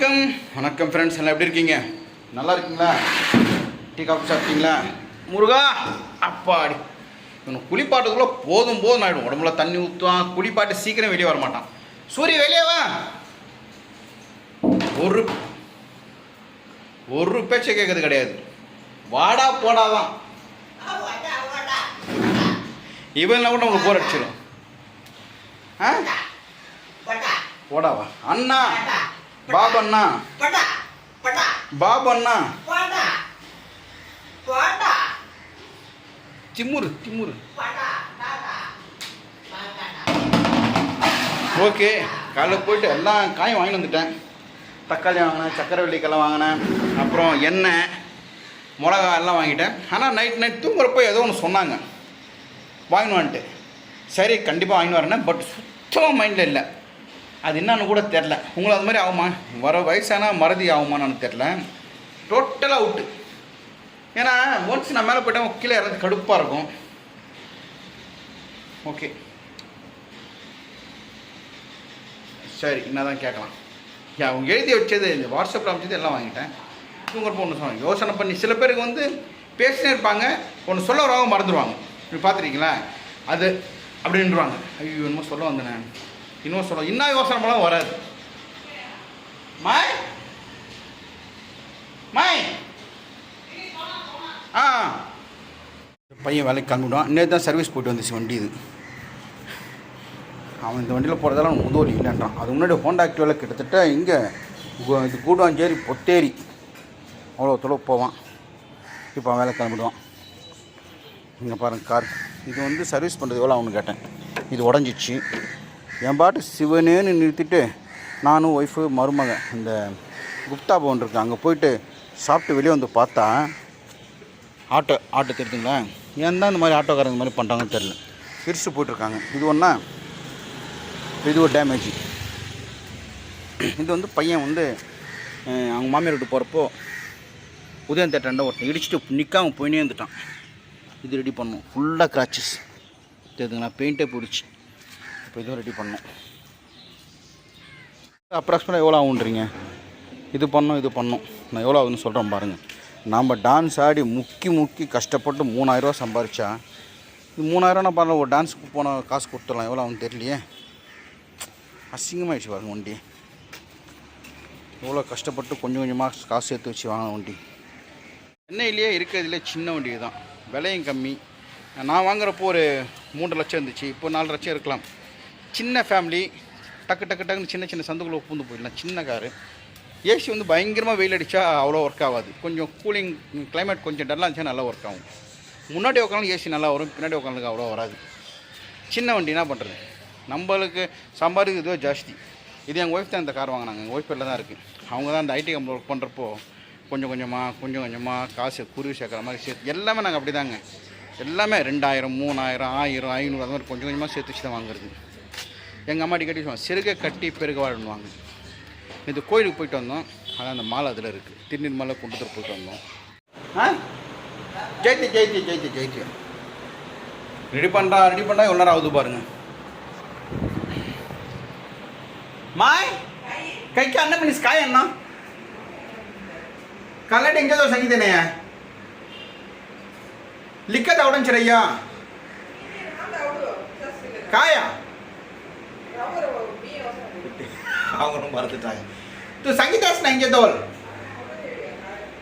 வணக்கம். வணக்கம் ஃப்ரெண்ட்ஸ் எல்லாம் எப்படி இருக்கீங்க? நல்லா இருக்கீங்களா? டீ காஃபி சாப்பிட்டீங்களா? முருகா அப்பாடி. இவனுக்கு குளிப்பாட்டுக்குள்ளே போதும் போதும் ஆகிடும் உடம்புல தண்ணி ஊற்றுவான் குளிப்பாட்டு சீக்கிரம் வெளியே வர மாட்டான் சூரிய வெளியே வா. ஒரு ஒரு பேச்சை கேட்கறது கிடையாது. வாடா போடாதான் இவன் கூட உங்களுக்கு போர் அடிச்சிடும் ஆ? போடாவா அண்ணா பாபு அண்ணா பாபு அண்ணா திமுரு திமுரு. ஓகே காலைல போயிட்டு எல்லாம் காயும் வாங்கிட்டு வந்துட்டேன். தக்காளி வாங்கினேன் சக்கரை வெள்ளிக்கெல்லாம் வாங்கினேன் அப்புறம் எண்ணெய் மிளகா எல்லாம் வாங்கிட்டேன். ஆனால் நைட் நைட் தூங்குறப்போ ஏதோ ஒன்று சொன்னாங்க. வாங்கின்னு வந்துட்டு. சரி கண்டிப்பாக வாங்கின்னு வரேன் பட் சுத்தமாக மைண்டில் இல்லை. அது என்னன்னு கூட தெரில உங்களுக்கு அது மாதிரி ஆகுமா? வர வயசானா மறதி ஆகுமான்னு தெரில டோட்டலாக அவுட்டு ஏன்னா ஒன்ஸ் நான் மேலே போயிட்டேன் கீழே இறந்து கடுப்பாக இருக்கும். ஓகே சரி என்ன தான் கேட்கலாம் அவங்க எழுதி வச்சது இந்த வாட்ஸ்அப்பில் அமைச்சது எல்லாம் வாங்கிட்டேன். தூங்குறப்போ ஒன்று சொன்னாங்க. யோசனை பண்ணி சில பேருக்கு வந்து பேசினே இருப்பாங்க. ஒன்று சொல்ல வரவங்க மறந்துடுவாங்க இப்படி பார்த்துருக்கீங்களா? அது அப்படின்றாங்க ஐயோ என்னமோ சொல்ல வந்தேன். இன்னும் சொல்ல இன்னும் யோசனை பண்ணலாம் வராது. மாய்? மாய்? ஆ. பையன் வேலைக்கு கிளம்பிடுவான் நேற்று தான் சர்வீஸ் போயிட்டு வந்துச்சு வண்டி இது. அவன் இந்த வண்டியில் போகிறதெல்லாம் முதல் இல்லைன்றான். அது முன்னாடி ஹோண்டா ஆக்டிவில் கிட்டத்தட்ட இங்கே இது கூடுவாஞ்சேரி பொத்தேரி அவ்வளோ தொலைவு போவான். இப்போ அவன் வேலை கிளம்பிடுவான் இங்கே பாருங்கள் கார் இது வந்து சர்வீஸ் பண்ணுறது எவ்வளோ அவனு கேட்டேன். இது உடஞ்சிச்சு. என் பாட்டு சிவனேன்னு நிறுத்திட்டு நானும் ஒய்ஃபு மருமகன் இந்த குப்தா பவன் இருக்கு. அங்கே போயிட்டு சாப்பிட்டு வெளியே வந்து பார்த்தா ஆட்டோ ஆட்டோ தெரியுதுங்களா? ஏன் தான் இந்த மாதிரி ஆட்டோக்காரங்க இந்த மாதிரி பண்ணுறாங்கன்னு தெரில பிரித்து போயிட்டுருக்காங்க. இது ஒன்றா இது ஒரு டேமேஜ் இது வந்து பையன் வந்து அவங்க மாமியார் வீட்டு போகிறப்போ உதயம் தேட்டாண்ட ஒருத்தன் இடிச்சிட்டு நிற்காம போயினே இருந்துட்டான். இது ரெடி பண்ணும். ஃபுல்லாக கிராச்சஸ் தெரியுதுங்களா? பெயிண்டே பிடிச்சி. இப்போ இதுவும் ரெடி பண்ணோம் அப்ராக்சிமேட்டாக எவ்வளோ ஆகுன்றீங்க இது பண்ணோம் இது பண்ணோம். நான் எவ்வளோ ஆகுதுன்னு சொல்கிறேன் பாருங்கள் நாம் டான்ஸ் ஆடி முக்கி முக்கி கஷ்டப்பட்டு மூணாயிரரூவா சம்பாரிச்சா இது மூணாயிரம் நான் பண்ணல ஒரு டான்ஸுக்கு போன காசு கொடுத்துடலாம். எவ்வளோ ஆகுன்னு தெரியலையே. அசிங்கமாகிடுச்சு பாருங்க வண்டி. எவ்வளோ கஷ்டப்பட்டு கொஞ்சம் கொஞ்சமாக காசு சேர்த்து வச்சு வாங்கின வண்டி. சென்னையிலேயே இருக்கிறதுலே சின்ன வண்டி தான். விலையும் கம்மி. நான் வாங்குறப்போ ஒரு மூன்று லட்சம் இருந்துச்சு. இப்போ நாலு லட்சம் இருக்கலாம். சின்ன ஃபேமிலி டக்கு டக்கு டக்குன்னு சின்ன சின்ன சந்துக்குள்ளே பூந்து போயிடலாம் சின்ன காரு. ஏசி வந்து பயங்கரமாக வெயில் அடித்தா அவ்வளோ ஒர்க் ஆகாது. கொஞ்சம் கூலிங் கிளைமேட் கொஞ்சம் டல்லாக இருந்துச்சா நல்லா ஒர்க் ஆகும். முன்னாடி உட்காந்து ஏசி நல்லா வரும் பின்னாடி உட்காந்துக்கு அவ்வளோ வராது. சின்ன வண்டி என்ன பண்ணுறது நம்மளுக்கு சம்பாதிக்கிறது இதுவே ஜாஸ்தி. இது எங்கள் ஒய்ஃப் தான் இந்த கார் வாங்கினாங்க. எங்கள் ஒய்ஃப் பேரில் தான் இருக்குது அவங்க தான் இந்த ஐடி கம்பெனி ஒர்க் பண்ணுறப்போ கொஞ்சம் கொஞ்சமாக கொஞ்சம் கொஞ்சமாக காசு குருவி சேர்க்குற மாதிரி சேர்த்து எல்லாமே நாங்கள் அப்படி தாங்க எல்லாமே ரெண்டாயிரம் மூணாயிரம் ஆயிரம் ஐநூறு அது மாதிரி கொஞ்சம் கொஞ்சமாக சேர்த்து வச்சு தான் வாங்குறது. எங்கள் அம்மா அடிக்கடி சொல்லுவாங்க சிறுகை கட்டி பெருக வாழ்வாங்க இது கோயிலுக்கு போயிட்டு வந்தோம் அதான் அந்த மாலை அதில் இருக்குது திருநீர் மாலை கொண்டு போயிட்டு வந்தோம் ஆ ஜெயித்து ஜெயித்து ஜெயித்து ஜெயித்து ரெடி பண்ணுறா ரெடி பண்ணுறா எவ்வளோ நேரம் ஆகுது பாருங்க ಮಾಯ್ ಕೈಗೆ ಅನ್ನ ಮಿನಿಸ್ ಕಾಯ ಅನ್ನ ಕಲ್ಲಡಿ ಹೆಂಗದೋ ಸಂಗಿದ್ದೇನೆ ಲಿಕ್ಕದ ಅವಡಂಚರಯ್ಯ ಕಾಯ அவங்களும் மறந்துட்டாங்க. தூ சங்கீதாசன் எங்கே தோல்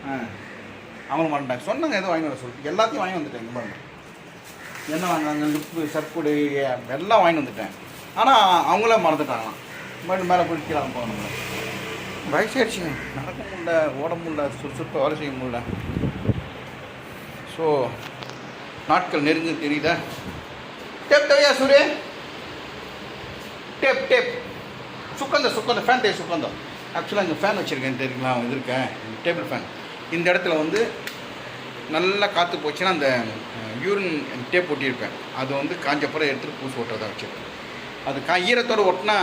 ஆ அவங்களும் மறந்துட்டாங்க. சொன்னாங்க எதுவும் வாங்கி வர சொல்லி எல்லாத்தையும் வாங்கி வந்துட்டேன் பாருங்க. என்ன வாங்கினாங்க? லிப்பு சர்க்குடு எல்லாம் வாங்கி வந்துட்டேன். ஆனால் அவங்களே மறந்துட்டாங்களாம். மறுபடியும் மேலே போய் கீழே போகணும் வயசாயிடுச்சுங்க நடக்க முடியல ஓட முடியல சுறுசுறுப்பாக வேலை செய்ய முடியல. ஸோ நாட்கள் நெருங்கு தெரியுதா? டேப் தவையா சூரிய? Tape tape. சுக்கந்த சுக்கந்த ஃபேன் தேவை சுக்கந்தம். ஆக்சுவலாக இங்கே ஃபேன் வச்சுருக்கேன் தெரியுங்களா? இது இருக்கேன் டேபிள் ஃபேன் இந்த இடத்துல வந்து நல்லா காற்று போச்சுன்னா அந்த யூரின் டேப் ஒட்டியிருப்பேன். அது வந்து காஞ்சப்புறம் எடுத்துகிட்டு பூசு ஓட்டுறதா வச்சுருக்கேன் அது கா ஈரத்தோடு ஒட்டினா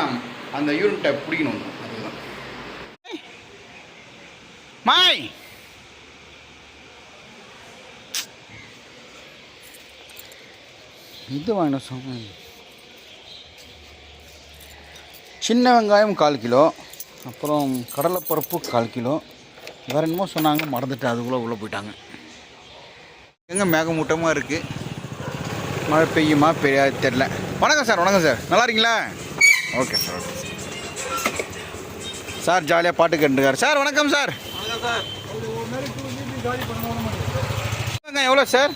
அந்த யூரின் டேப் பிடிக்கணும் அதுதான். மாய்! இது வாங்கின சொன்ன சின்ன வெங்காயம் கால் கிலோ அப்புறம் கடலைப்பருப்பு கால் கிலோ. வேறு என்னமோ சொன்னாங்க மறந்துட்டு அதுக்குள்ளே உள்ளே போயிட்டாங்க. எங்கே மேகமூட்டமாக இருக்குது மழை பெய்யுமா பெய்யாது தெரில வணக்கம் சார் வணக்கம் சார். நல்லா இருக்கீங்களா? Okay sir okay sir. ஜாலியாக பாட்டு கேட்டுருக்காரு சார் வணக்கம் சார். வெங்காயம் எவ்வளோ சார்?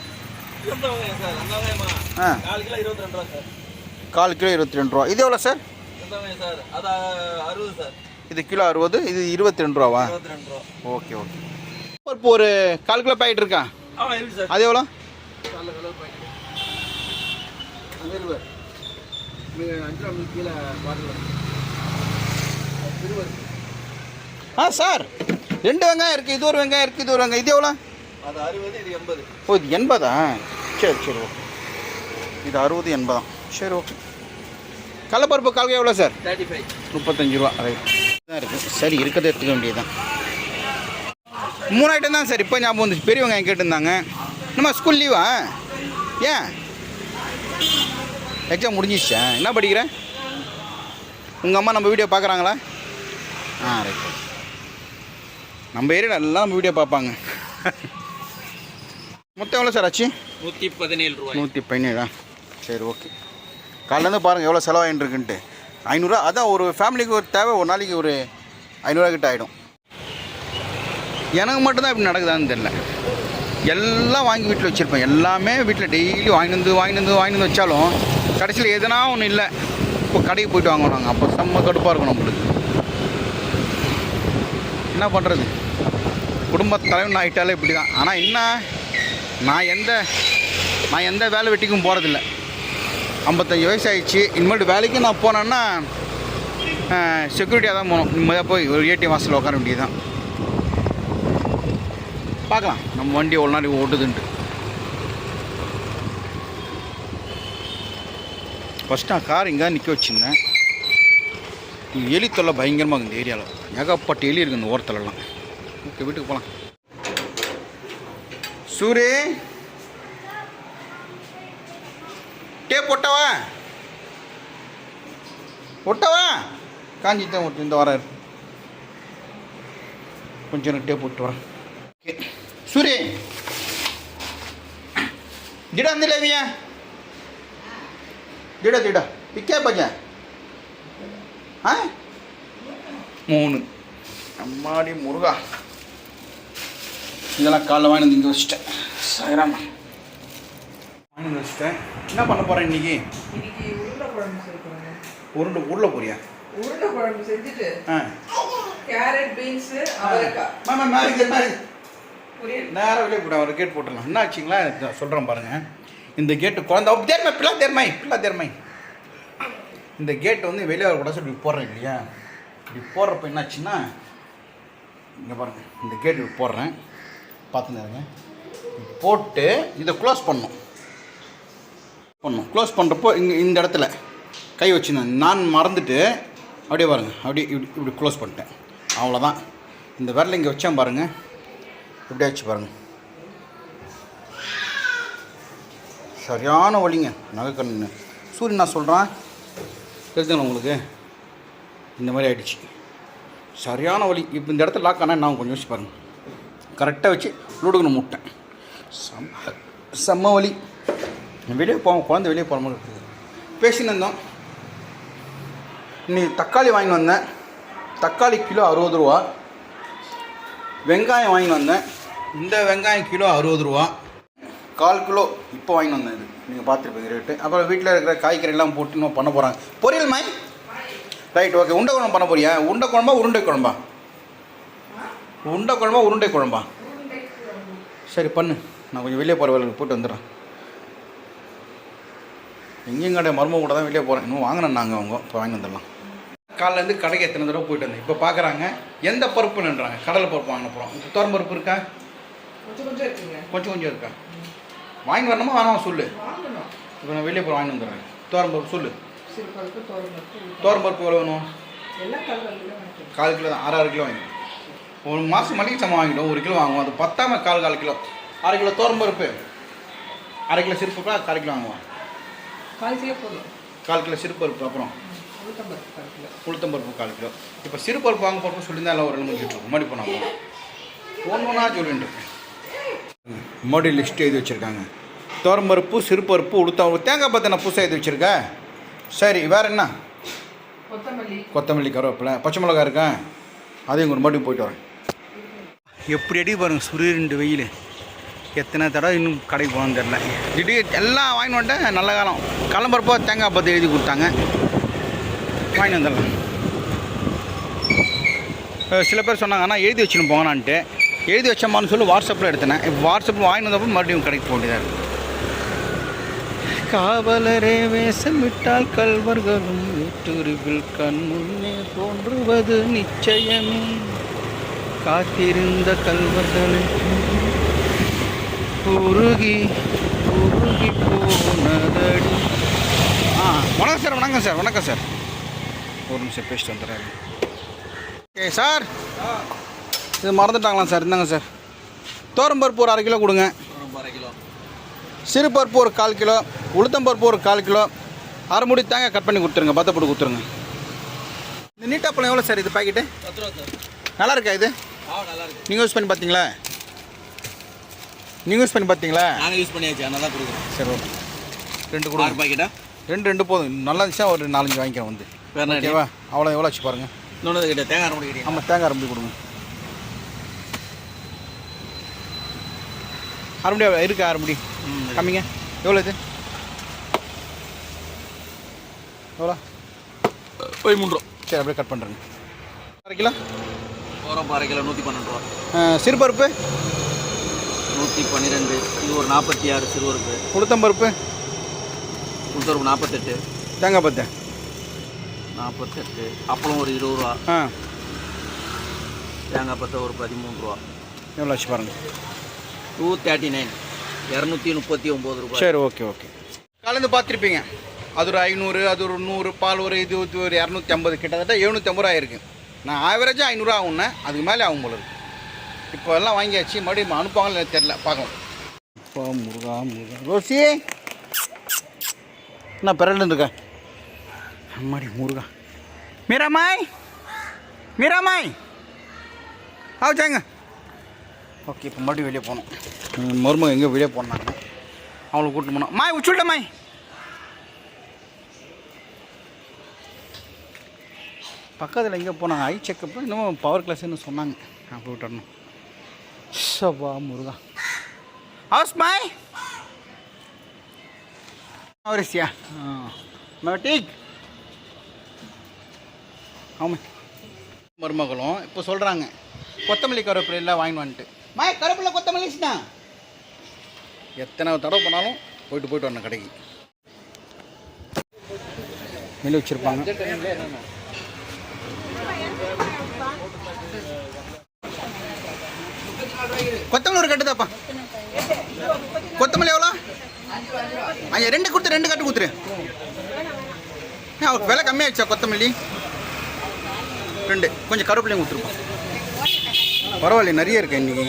ஆ. கால் கிலோ இருபத்தி ரெண்டு ரூபா. இது எவ்வளோ சார்? வெங்காயம் சார். அது அறுபது சார். இது கிலோ அறுபது இது இருபத்தி ரெண்டு ரூபாவா? இருபத்தி ரெண்டு ரூபா. Okay okay. இப்போ ஒரு கால் கிலோ பாக்கெட் இருக்கா? ஆமாம் இருக்கு சார். அது எவ்வளோ? பாக்கெட் அஞ்சு ரூபா. கீழே பாட்டில் ஆ சார். ரெண்டு வெங்காயம் இருக்குது இது ஒரு வெங்காயம் இருக்குது இது ஒரு வெங்காயம். இது எவ்வளோ? அது அறுபது இது எண்பது. ஓ இது எண்பதா? சரி சரி ஓகே. இது அறுபது எண்பதாம் சரி ஓகே. கடலப்பருப்பு கால் கிலோ எவ்வளோ சார்? தேர்ட்டி ஃபைவ் முப்பத்தஞ்சு ரூபா. ரைட் தான் இருக்குது சரி இருக்கிறத எடுத்துக்க வேண்டியதுதான். மூணு ஐட்டம் தான் சார் இப்போ ஞாபகம் வந்துச்சு. பெரிய வெங்காயம் கேட்டிருந்தாங்க. நம்ம ஸ்கூல் லீவா ஏன்? எக்ஸாம் முடிஞ்சிச்சா என்ன படிக்கிற? உங்கள் அம்மா நம்ம வீடியோ பார்க்குறாங்களா? ஆ ரைட் நம்ம ஏரியாவில் எல்லாம் நம்ம வீடியோ பார்ப்பாங்க. மொத்தம் எவ்வளோ சார் ஆச்சு? நூற்றி பதினேழு ரூபாய். நூற்றி பதினேழா? சரி ஓகே காலையிலேருந்து பாருங்கள் எவ்வளோ செலவாயின்னு இருக்குன்ட்டு. ஐநூறுரூவா அதான் ஒரு ஃபேமிலிக்கு ஒரு தேவை ஒரு நாளைக்கு ஒரு ஐநூறுரூவா கிட்ட ஆகிடும் எனக்கு மட்டும்தான் இப்படி நடக்குதான்னு தெரில எல்லாம் வாங்கி வீட்டில் வச்சுருப்பேன். எல்லாமே வீட்டில் டெய்லி வாங்கிட்டு வந்து வாங்கிட்டு வந்து வாங்கிட்டு வந்து வச்சாலும் கடைசியில் எதுனா ஒன்று இல்லை. இப்போ கடைக்கு போயிட்டு வாங்குவோம் நாங்கள் அப்போ செம்ம கடுப்பாக இருக்கும் நம்மளுக்கு. என்ன பண்ணுறது குடும்ப தலைவன் ஆகிட்டாலே இப்படி தான் ஆனால் என்ன? நான் எந்த நான் எந்த வேலை வெட்டிக்கும் போகிறதில்ல ஐம்பத்தஞ்சு வயசு ஆயிடுச்சு இனிமேட்டு வேலைக்கு நான் போனேன்னா செக்யூரிட்டியாக தான் போகணும். நிம்மதியாக போய் ஒரு ஏடிஎம் வாசலில் உட்கார வேண்டியது தான் பார்க்கலாம். நம்ம வண்டி ஒரு நாளைக்கு ஓட்டுதுன்ட்டு. ஃபஸ்ட் நான் கார் இங்கே நிற்க வச்சுருந்தேன். எலி தொல்லை பயங்கரமாக இருக்குது இந்த ஏரியாவில் ஏகப்பட்ட எலி இருக்குது இந்த ஓரத்துலலாம். ஓகே வீட்டுக்கு போகலாம் சூரிய டேப் ஒட்டவா ஒட்டவா காஞ்சி தான் ஒட்டு இந்த வாரம். கொஞ்சம் டேப் விட்டு வரேன் ஓகே. சூரிய திட வந்து லேவியா திட திட. விக்கே பையன் ஆ? மூணு. அம்மாடி முருகா. இதெல்லாம் காலைல வாங்கினது இங்கே வச்சுட்டேன். சாயராமா. வாங்கி வந்து வச்சுட்டேன். என்ன பண்ண போகிறேன் இன்னைக்கு? இன்னைக்கு உருண்டை குழம்பு சேர்க்கணும் உருண்டை உருளை போறியா உருண்டை குழம்பு செஞ்சுட்டு ஆ. கேரட் பீன்ஸ் அவரைக்காய் மாமா மேலே மேலே பொரியல். நேராக வெளியே போட ஒரு கேட் போட்டுடலாம். என்ன ஆச்சுங்களா? சொல்கிறேன் பாருங்கள் இந்த கேட்டு குழந்த தேர்மை பிள்ளை தேர்மை பிள்ளை தேர்மை. இந்த கேட் வந்து வெளியே வரக்கூடாது சொல்லி போடுறேன் இல்லையா? இப்படி போடுறப்ப என்னாச்சுன்னா இங்கே பாருங்கள் இந்த கேட் இப்படி போடுறேன். பார்த்துருங்க போட்டு இதை க்ளோஸ் பண்ணும் பண்ணும். க்ளோஸ் பண்ணுறப்போ இங்கே இந்த இடத்துல கை வச்சுருந்தேன். நான் மறந்துட்டு அப்படியே பாருங்கள் அப்படியே இப்படி இப்படி க்ளோஸ் பண்ணிட்டேன். அவ்வளோதான் இந்த விரல் இங்கே வச்சேன் பாருங்கள் இப்படி வச்சு பாருங்கள் சரியான வலிங்க. நகைக்கண்ணு சூரியன் நான் சொல்கிறான் தெரிஞ்சுங்களா உங்களுக்கு. இந்த மாதிரி ஆகிடுச்சு சரியான வலி. இப்போ இந்த இடத்துல லாக் ஆனால் நான் கொஞ்சம் வச்சு பாருங்கள் கரெக்டாக வச்சு லூடுக்கணும் முட்டேன். செம்ம செம்ம வலி. வெளியே போவோம் குழந்தை வெளியே போகிற மாதிரி இருக்குது. பேசின்னு இருந்தோம் இன்னைக்கு தக்காளி வாங்கி வந்தேன். தக்காளி கிலோ அறுபது ரூபா. வெங்காயம் வாங்கி வந்தேன். இந்த வெங்காயம் கிலோ அறுபது ரூபா. கால் கிலோ இப்போ வாங்கி வந்தேன் இது. நீங்கள் பார்த்துருப்பீங்க ரேட்டு அப்புறம் வீட்டில் இருக்கிற காய்கறி எல்லாம் போட்டு இன்னும் பண்ண போகிறாங்க பொரியல் மாய் ரைட் ஓகே உருண்டை குழம்பு பண்ண போறியா? உண்டை குழம்பா உருண்டை குழம்பா? உருண்டை குழம்பா உருண்டை குழம்பா? சரி பண்ணு. நான் கொஞ்சம் வெளியே போகிற வேலைக்கு போட்டு வந்துடுறேன். எங்கேயும் கடை மருமக கூட தான் வெளியே போகிறேன் இன்னும் வாங்கினேன் நாங்கள் அவங்க. இப்போ வாங்கி வந்துடலாம். காலையிலேருந்து கடைக்கு எத்தனை தடவை போயிட்டு வந்தேன். இப்போ பார்க்குறாங்க எந்த பருப்புன்னுன்றாங்க. கடலை பருப்பு வாங்கின போகிறோம் துவரம் பருப்பு இருக்கா? கொஞ்சம் கொஞ்சம் இருக்குங்க. கொஞ்சம் கொஞ்சம் இருக்கா? வாங்கி வரணுமா? வேணாமா? சொல்லு. வாங்கணும். இப்போ நான் வெளியே போய் வாங்கி வந்துடுறேன். துவரம் பருப்பு சொல்லு. பருப்பு பருப்பு துவரம் பருப்பு எவ்வளோ வேணும்? கால் கிலோ தான் ஆறு ஆறு கிலோ வாங்கி ஒரு மாதம் மளிகை சாமான் வாங்கிட்டோம். ஒரு கிலோ வாங்குவோம். அது பத்தாம கால் கால் கிலோ. அரை கிலோ துவரம் பருப்பு. அரை கிலோ சிறுப்பு கால் கிலோ வாங்குவோம். கால் கிலோ போதும். கால் கிலோ சிறுப்பு பருப்பு அப்புறம் உளுத்தம்பருப்பு கால் கிலோ. உளுத்தம்பருப்பு இப்போ சிறு பருப்பு வாங்க போகிறப்ப சொல்லியிருந்தா எல்லாம் ஒரு ரெண்டு மூணு லிட்டர் முன்னாடி போனாங்க ஒன்று ஒன்றா சொல்லிட்டு மறுபடியும் லிஸ்ட் எழுதி வச்சுருக்காங்க. துவரம்பருப்பு சிறுபருப்பு உளுத்தம் தேங்காய் பத்தை நான் புதுசாக எழுதி வச்சுருக்கேன் சரி வேறு என்ன? கொத்தமல்லி. கொத்தமல்லி கருவேப்பிலை. பச்சை மிளகா இருக்கேன் அதையும் ஒரு மறுபடியும் போயிட்டு வரேன். எப்படி அடி பாருங்க சுரீரெண்டு வெயில். எத்தனை தடவை இன்னும் கடைக்கு போகணும்னு தெரில திடீர் எல்லாம் வாங்கிட்டு வந்துட்டேன். நல்ல காலம். கிளம்புறப்போ தேங்காய் பத்து எழுதி கொடுத்தாங்க. வாங்கிட்டு வந்துடலாம். சில பேர் சொன்னாங்க ஆனால் எழுதி வச்சுன்னு போங்கண்ணான்ட்டு. எழுதி வச்சோமான்னு சொல்லி வாட்ஸ்அப்பில் எடுத்தேன். இப்போ வாட்ஸ்அப்பில் வாங்கிட்டு வந்தப்போ மறுபடியும் கடைக்கு போக வேண்டியதாக இருக்குது காவலரே வேஷமிட்டால் கல்வர்களும் வீட்டுருவில் கண் முன்னே தோன்றுவது நிச்சயமே. காத்திருந்த கல்வர்களை உருகி உருகி போனதடி. ஆ வணக்கம் சார் வணக்கம் சார் வணக்கம் சார். ஒரு நிமிஷம் பேசிட்டு வந்துடுறாரு ஓகே சார். இது மறந்துட்டாங்களா சார்? இந்தாங்க சார். தோரம்பருப்பு ஒரு அரை கிலோ கொடுங்க. அரை கிலோ சிறு பருப்பு ஒரு கால் கிலோ உளுத்தம் பருப்பு ஒரு கால் கிலோ அரை முடி தேங்காய் கட் பண்ணி கொடுத்துருங்க பத்தை போட்டு கொடுத்துருங்க. இந்த நீட்டாப்பழம் எவ்வளோ சார் இது பாக்கெட்டு பத்து ரூபா சார் நல்லா இருக்கா. இது நீங்கள் யூஸ் பண்ணி பார்த்தீங்களா? நீங்கள் யூஸ் பண்ணி பார்த்தீங்களா? நாங்கள் யூஸ் பண்ணியாச்சு. அதனால தான் கொடுக்குறோம். சரி ஓகே. ரெண்டு ஆறு கொடுங்க பாக்கெட்டா ரெண்டு ரெண்டு போதும். நல்லா இருந்துச்சா? ஒரு நாலஞ்சு வாங்கிக்கிறேன் வந்து. வேற ஓகேவா? அவ்வளோ எவ்வளோ வச்சு பாருங்கள் இன்னொன்று கிட்ட தேங்காய் அரை கிட்டே ஆமாம் தேங்காய் அரை கொடுங்க. அரை முடி இருக்கா அரை முடி. கம்மிங்க. எவ்வளோ இது? எவ்வளோ? போய் மூணு ரூபா. சரி அப்படியே கட் பண்ணுறேங்க அரை கிலோ? ஓரம் அரை கிலோ நூற்றி பன்னெண்டு ரூபா. சிறுபருப்பு? நூற்றி பன்னிரெண்டு. இது ஒரு நாற்பத்தி ஆறு சிறுவருக்கு உளுத்தம்பருப்பு உளுத்தருக்கு நாற்பத்தெட்டு. தேங்காய் பத்து நாற்பத்தெட்டு. அப்பளம் ஒரு இருபது ரூபா. ஆ. தேங்காய் பத்தை ஒரு பதிமூணு ரூபா. எவ்வளோ வச்சு பாருங்கள் டூ தேர்ட்டி நைன் இரநூத்தி முப்பத்தி ஒம்பது ரூபாய். சரி ஓகே ஓகே. கலந்து பார்த்துருப்பீங்க. அது ஒரு ஐநூறு அது ஒரு நூறு பால் ஒரு இது இது ஒரு இரநூத்தி ஐம்பது. கிட்டத்தட்ட எழுநூற்றி ஐம்பது ரூபா ஆயிருக்கு. நான் ஆவரேஜாக ஐநூறுரூவா ஆகும்னே அதுக்கு மேலே ஆகும் போல இருக்கு. இப்போ எல்லாம் வாங்கியாச்சு. மறுபடியும் அனுப்புவாங்களே தெரில பார்க்கலாம். இப்போ முருகா முருகா. ரோசி! என்ன பிறல் இருக்கேன் அம்மாடி முருகா. மீராமாய்! மீராமாய்! ஆச்சாங்க ஓகே இப்போ மறுபடியும் வெளியே போகணும். மருமக எங்கே வெளியே போனாங்க. அவளை கூட்டிட்டு போனோம் மாய் உச்சுட்ட மாய். பக்கத்தில் எங்கே போனாங்க. ஐ செக்கப் இன்னும் பவர் கிளாஸ்னு சொன்னாங்க. போய் விட்டுறணும். சபா முருகா ஹவுஸ் மாய் அவரிசியா மேட்டிக் ஆமாம் மருமகளும் இப்போ சொல்கிறாங்க கொத்தமல்லி கருவேப்பிலை வாங்கிட்டு வந்துட்டு. மாய் கருவேப்பிலை கொத்தமல்லிஸ்ண்ணா எத்தனை தடவை போனாலும் போயிட்டு போயிட்டு வரணும் கடைக்கு. மெனு வச்சுருப்பாங்க. கொத்தமல்லி ஒரு கட்டுதாப்பா. கொத்தமல்லி எவ்வளோ? ஐயா ரெண்டு கொடுத்து ரெண்டு கட்டு கொடுத்துரு. அவருக்கு விலை கம்மியாகிடுச்சா கொத்தமல்லி? ரெண்டு. கொஞ்சம் கருவேப்பிலையும் கொடுத்துருப்போம் பரவாயில்ல நிறைய இருக்கு இன்னைக்கு.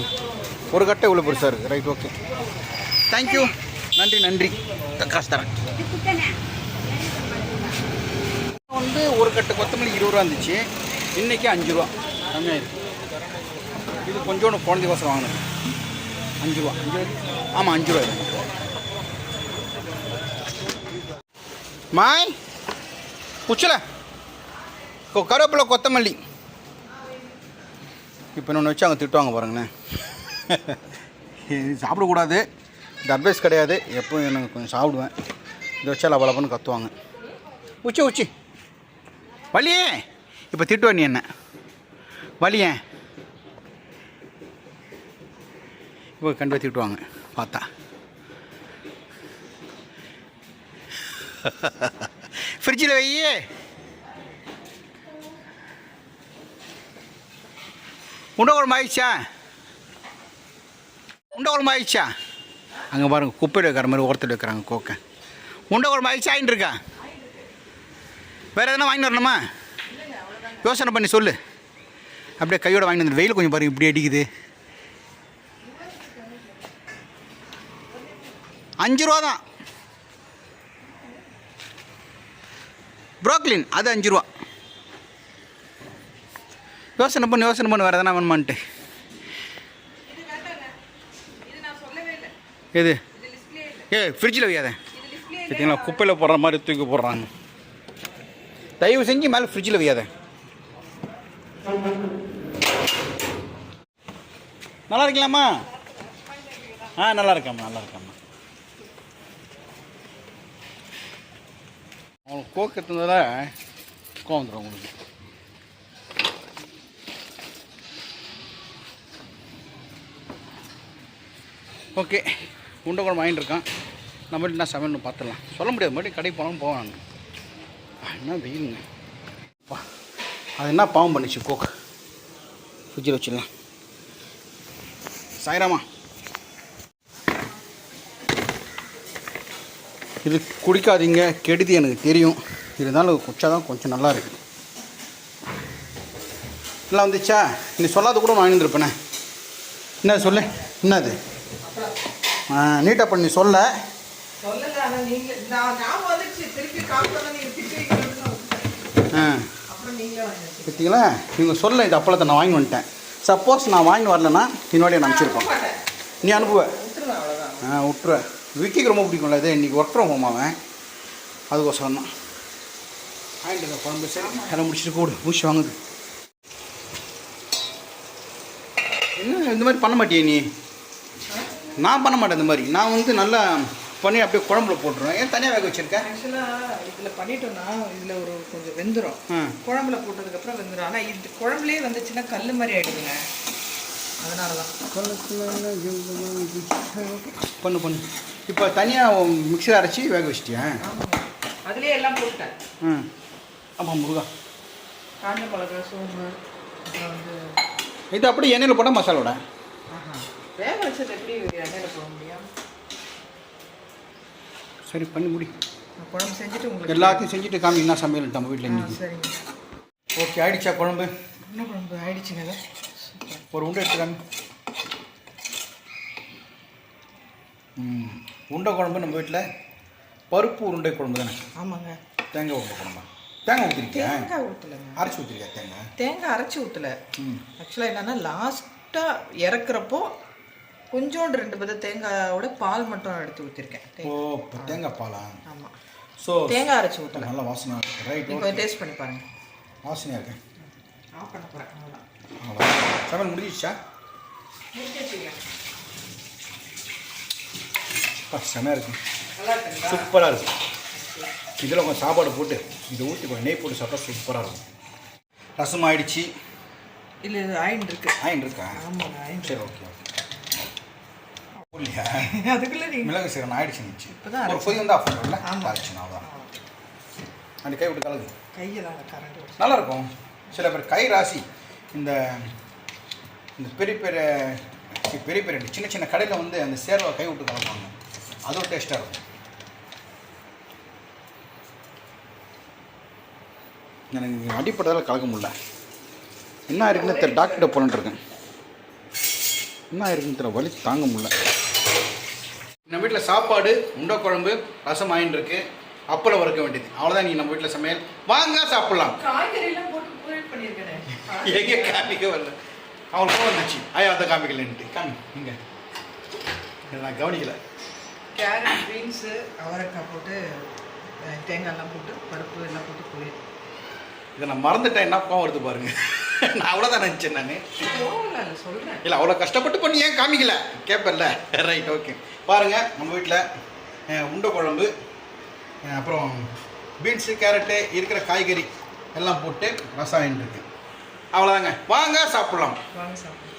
ஒரு கட்டை இவ்வளோ பெருசாக இருக்குது ரைட் ஓகே தேங்க்யூ நன்றி நன்றி. காசு தரேன். வந்து ஒரு கட்டு கொத்தமல்லி இருபது ரூபா இருந்துச்சு. இன்னைக்கு அஞ்சு ரூபா. கம்மியாயிருக்கு. இது கொஞ்சோண்டு போன திவசம் வாங்கினது அஞ்சு ரூபா. அஞ்சு ரூபா. ஆமாம் அஞ்சு ரூபா மாய் குச்சில. கொ- கருவேப்பிலை கொத்தமல்லி. இப்போ இன்னொன்று வச்சு அங்கே திட்டுவாங்க பாருங்கண்ணே இது சாப்பிடக்கூடாது. இது அட்வைஸ் கிடையாது. எப்போ எனக்கு கொஞ்சம் சாப்பிடுவேன். இதை வச்சா லபலபன்னு கத்துவாங்க. உச்சி உச்சி. வலியே இப்போ திட்டுவா நீ என்ன? வலியேன் இப்போ கண்டிப்பாக விட்டுவாங்க பார்த்தா. ஃப்ரிட்ஜில் வையே. உண்டை குழம்பு ஆயிடுச்சா? உண்டை குழம்பு ஆயிடுச்சா? அங்கே பாருங்க குப்பையில் வைக்கிற மாதிரி ஓரத்தில் வைக்கிறாங்க கோக்கை. உண்டை குழம்பு ஆயிடுச்சா? ஆயின்னு இருக்கா? வேறு எதனா வாங்கி வரணுமா? யோசனை பண்ணி சொல்லு. அப்படியே கையோட வாங்கிட்டு வந்து வெயில் கொஞ்சம் பாருங்க இப்படி அடிக்குது. அஞ்சு ரூபா தான் ப்ரோக்லின் அது அஞ்சு ரூபா யோசனை பண்ணு யோசனை பண்ணு வேறு எதனா வேணுமான்ட்டு. இது எது? ஏ ஃப்ரிட்ஜில் வையாத. பார்த்தீங்களா குப்பையில் போடுற மாதிரி தூக்கி போடுறாங்க. தயவு செஞ்சு மேலே ஃப்ரிட்ஜில் வையாத. நல்லா இருக்கலாமா? ஆ நல்லா இருக்காம்மா நல்லா இருக்காம்மா. உங்களுக்கு கோக்கு எடுத்ததால் கோவம் வந்துடும் உங்களுக்கு. ஓகே உண்டை குழம்பு வாங்கிட்டு இருக்கான். நம்ம என்ன சமையல்னு பார்த்துடலாம் சொல்ல முடியாது மறுபடியும் கடைக்கு போனாலும் போவாங்க என்ன வெயிலுங்க. அப்பா, அது என்ன பாவம் பண்ணிச்சு கோக்? ஃப்ரிட்ஜில் வச்சிடலாம். சாயிராமா? இது குடிக்காதீங்க கெடுதி எனக்கு தெரியும். இருந்தாலும் குடிச்சாதான் கொஞ்சம் நல்லா இருக்கு. எல்லாம் வந்துச்சா? நீ சொல்லாத கூட வாங்கி வந்துருப்பேனே என்ன சொல்லு? என்னது? நீட்டாக பண்ணி சொல்ல. நீங்கள் நீங்கள் நீங்களே பார்த்தீங்களா இவங்க சொல்ல இது அப்பளத்தை நான் வாங்கி வந்துட்டேன். சப்போஸ் நான் வாங்கி வரலன்னா என்னோடய நான் அனுப்பிச்சிருப்பேன். மாட்டேன். நீ அனுப்புவ. விட்டுருவேன் ஆ விட்டுருவ. விக்கிக்கு ரொம்ப பிடிக்கும்ல இது இன்றைக்கி ஒர்க் ஃப்ரம் ஹோம் அவன் அதுக்கோசரம் தான். வாங்கிட்டு குழம்பு சரி எல்லாம் முடிச்சுட்டு கூடு மூச்சு வாங்குது. என்ன இந்த மாதிரி பண்ண மாட்டியே நீ? நான் பண்ண மாட்டேன் இந்த மாதிரி. நான் வந்து நல்லா பண்ணி அப்படியே குழம்புல போட்டுருவேன். ஏன் தனியாக வேக வச்சுருக்கேன் ஆக்சுவலாக இதில் பண்ணிட்டோம்னா இதில் ஒரு கொஞ்சம் வெந்துடும் குழம்புல போட்டதுக்கப்புறம் வெந்துடும் ஆனால் இது குழம்புலேயே வந்துச்சுன்னா கல் மாதிரி ஆயிடுதுங்க. அதனால தான் பண்ணு பண்ணு. இப்போ தனியாக மிக்சர் அரைச்சி வேக வச்சிட்டியா? அதுலேயே எல்லாம் போட்டேன் ம். ஆமாம் முருகா. காஞ்ச மிளகா சோம்பு இது அப்படியே எண்ணெயில் போட்டால் மசாலோட? வேக வச்சது எப்படி எண்ணெயில் போட முடியும்? சரி பண்ணி முடி. குழம்பு செஞ்சுட்டு உங்களுக்கு எல்லாத்தையும் செஞ்சுட்டு காமி என்ன சமையல் நம்ம வீட்டில் சரிங்க. ஓகே ஆயிடுச்சா குழம்பு? என்ன குழம்பு? ஆயிடுச்சுங்க. ஒரு உண்டை எடுத்து காமி ம் உருண்டை குழம்பு நம்ம வீட்டில் பருப்பு உருண்டை குழம்பு தானே? ஆமாங்க. தேங்காய் உருண்டை குழம்பா? தேங்காய் ஊற்றிருக்கியா தேங்காய் ஊற்றலைங்க அரைச்சி ஊற்றிருக்கியா தேங்காய்? தேங்காய் அரைச்சி ஊற்றல ஆக்சுவலாக என்னென்னா லாஸ்ட்டாக இறக்குறப்போ கொஞ்சோண்டு ரெண்டு பத தேங்காயோட பால் மட்டும் எடுத்து ஊற்றிருக்கேன் ஓ தேங்காய் பாலா? ஆமாம் ஸோ தேங்காய் அரைச்சி ஊற்றல நல்ல வாசனை. ரைட் டேஸ்ட் பண்ணி பாருங்கள் வாசனையாக இருக்கேன் ஆஃப் பண்ண போகிறேன் சமையல் முடிஞ்சிச்சா செமையாக இருக்கு. சூப்பராக இருக்கும் இதில் கொஞ்சம் சாப்பாடு போட்டு இதை ஊற்றி கொஞ்சம் நெய் போட்டு சாப்பிட்டா சூப்பராக இருக்கும். ரசம் ஆயிடுச்சு. இல்லை இது ஆயின் இருக்கு. ஆயின் இருக்கா? ஆமாங்க ஆயின் சரி ஓகே இல்லையா அதுக்குள்ளே மிளகு சீரகம் ஆயிடுச்சு நிச்சு. ஒரு பொதி வந்து ஆஃப் பண்ணுறல ஆமா. ஆயிடுச்சு நான் தான் அந்த கை விட்டு கையை கரண்ட் நல்லா இருக்கும் சில பேர் கை ராசி இந்த இந்த பெரிய பெரிய பெரிய பெரிய சின்ன சின்ன கடையில் வந்து அந்த சேர்வை கை விட்டு கலப்பாங்க. அதுவும் டேஸ்ட்டாக இருக்கும். எனக்கு அடிப்பட்டதால் கலக்க முடியல. என்ன இருக்குன்னு தெரியல டாக்டர்கிட்ட போகலான்ட்டு இருக்கேன். என்ன இருக்குன்னு தெரியல வலி தாங்க முடியல. நம்ம வீட்டில் சாப்பாடு உண்டை குழம்பு ரசம் ஆயின்னு இருக்கு. அப்பளம் வறுக்க வேண்டியது. அவ்வளோதான் நீ நம்ம வீட்டில் சமையல். வாங்க சாப்பிட்லாம். எங்கே காமிக்க வரல அவங்களுக்கு வந்துச்சு ஐயா அந்த காமிக்கலன்ட்டு காமி இங்கே நான் கவனிக்கல கேரட் பீன்ஸு அவரைக்காய் போட்டு தேங்காய்லாம் போட்டு பருப்பு எல்லாம் போட்டு பொரியல் இதை நான் மறந்துட்டேன் என்ன கோவம் வருது பாருங்க நான் அவ்வளோதான் நினச்சேன் நான் சொல்கிறேன் இல்லை அவ்வளோ கஷ்டப்பட்டு பண்ணி ஏன் காமிக்கல கேட்பேன்ல ரைட் ஓகே பாருங்கள் நம்ம வீட்டில் உண்டை குழம்பு அப்புறம் பீன்ஸு கேரட்டு இருக்கிற காய்கறி எல்லாம் போட்டு ரசாயன் இருக்கு அவ்வளோதாங்க வாங்க சாப்பிட்லாம். வாங்க சாப்பிடலாம்.